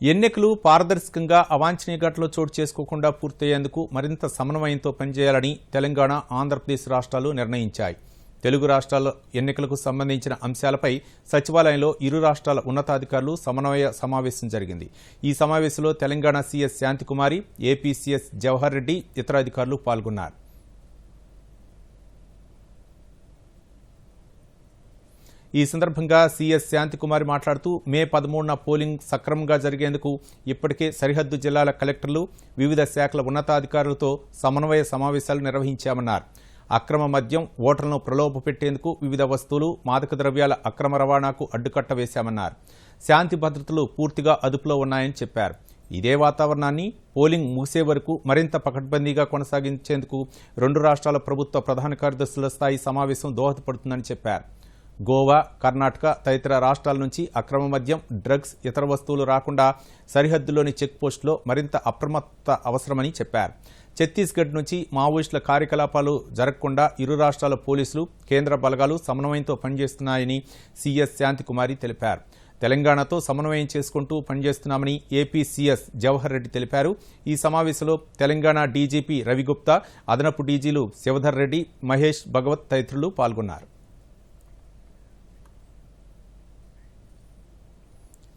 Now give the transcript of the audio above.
ఎన్నికలు పారదర్శకంగా అవాంఛనీయ ఘటనలో చోటు చేసుకోకుండా పూర్తయ్యేందుకు మరింత సమన్వయంతో పనిచేయాలని తెలంగాణ ఆంధ్రప్రదేశ్ రాష్ట్రాలు నిర్ణయించాయి. తెలుగు రాష్ట్రాల ఎన్నికలకు సంబంధించిన అంశాలపై సచివాలయంలో ఇరు రాష్ట్రాల ఉన్నతాధికారులు సమన్వయ సమావేశం జరిగింది. ఈ సమావేశంలో Telangana CS Shantikumari AP CS Jawahar Reddy ఇతర అధికారులు పాల్గొన్నారు. ఈ సందర్భంగా సీఎస్ శాంతికుమారి మాట్లాడుతూ మే పదమూడున పోలింగ్ సక్రమంగా జరిగేందుకు ఇప్పటికే సరిహద్దు జిల్లాల కలెక్టర్లు వివిధ శాఖల ఉన్నతాధికారులతో సమన్వయ సమావేశాలు నిర్వహించామన్నారు. అక్రమ మద్యం ఓటర్లను ప్రలోభ పెట్టేందుకు వివిధ వస్తువులు మాదక ద్రవ్యాల అక్రమ రవాణాకు అడ్డుకట్ట వేశామన్నారు. శాంతి భద్రతలు పూర్తిగా అదుపులో ఉన్నాయని చెప్పారు. ఇదే వాతావరణాన్ని పోలింగ్ ముగిసే వరకు మరింత పకడ్బందీగా కొనసాగించేందుకు రెండు రాష్ట్రాల ప్రభుత్వ ప్రధాన కార్యదర్శుల స్థాయి సమావేశం దోహదపడుతుందని చెప్పారు. గోవా కర్ణాటక తదితర రాష్ట్రాల నుంచి అక్రమ మద్యం డ్రగ్స్ ఇతర వస్తువులు రాకుండా సరిహద్దులోని చెక్పోస్టులో మరింత అప్రమత్త అవసరమని చెప్పారు. ఛత్తీస్గఢ్ నుంచి మావోయిస్టుల కార్యకలాపాలు జరగకుండా ఇరు రాష్ట్రాల పోలీసులు కేంద్ర బలగాలు సమన్వయంతో పనిచేస్తున్నాయని సీఎస్ శాంతికుమారి తెలిపారు. తెలంగాణతో సమన్వయం చేసుకుంటూ పనిచేస్తున్నామని ఏపీ సీఎస్ జవహర్ రెడ్డి తెలిపారు. ఈ సమావేశంలో తెలంగాణ డీజీపీ రవిగుప్తా అదనపు డీజీలు శివధర్ రెడ్డి మహేష్ భగవత్ తదితరులు పాల్గొన్నారు.